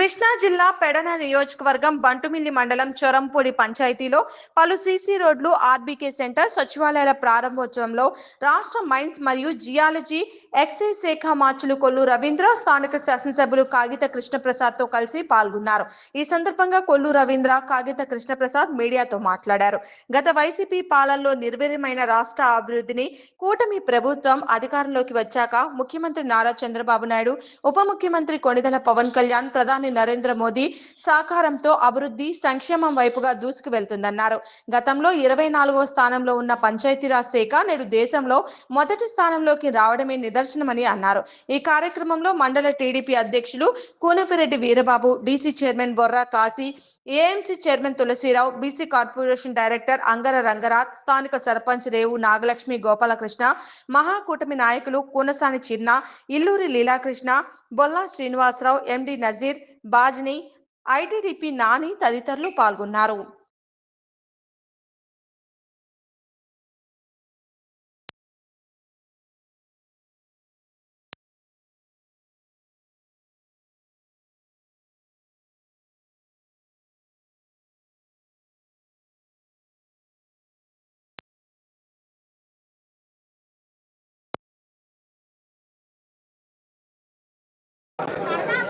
కృష్ణా జిల్లా పెడన నియోజకవర్గం బంటుమిల్లి మండలం చొరంపూడి పంచాయతీలో పలు సీసీ రోడ్లు ఆర్బీకే సెంటర్ సచివాలయాల ప్రారంభోత్సవంలో రాష్ట్ర మైన్స్ మరియు జియాలజీ ఎక్సైజ్ శాఖ మార్చులు కొల్లు రవీంద్ర స్థానిక శాసనసభ్యులు కాగిత కృష్ణప్రసాద్తో కలిసి పాల్గొన్నారు. ఈ సందర్భంగా కొల్లు రవీంద్ర కాగిత కృష్ణప్రసాద్ మీడియాతో మాట్లాడారు. గత వైసీపీ పాలనలో నిర్వీర్యమైన రాష్ట్ర అభివృద్ధిని కూటమి ప్రభుత్వం అధికారంలోకి వచ్చాక ముఖ్యమంత్రి నారా చంద్రబాబు నాయుడు ఉప ముఖ్యమంత్రి కొణిదల పవన్ కళ్యాణ్ ప్రధాని నరేంద్ర మోదీ సహకారంతో అభివృద్ధి సంక్షేమం వైపుగా దూసుకు వెళ్తుందన్నారు. గతంలో ఇరవై నాలుగో స్థానంలో ఉన్న పంచాయతీరాజ్ శాఖ నేడు దేశంలో మొదటి స్థానంలోకి రావడమే నిదర్శనమని అన్నారు. ఈ కార్యక్రమంలో మండల టీడీపీ అధ్యక్షులు Koonapireddy Veerababu DC chairman Borra Kasi AMC chairman Tulasirao BC corporation director Angara Rangaraj స్థానిక సర్పంచ్ రేవు నాగలక్ష్మి గోపాలకృష్ణ మహాకూటమి నాయకులు కూనసాని చిన్న ఇల్లూరి లీలాకృష్ణ బొల్లా శ్రీనివాసరావు ఎండి నజీర్ బాజ్ని ఐటీడీపీ నాని తదితరులు పాల్గొన్నారు. యస్మాదృష్టిమే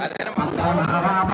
యోపామాయతన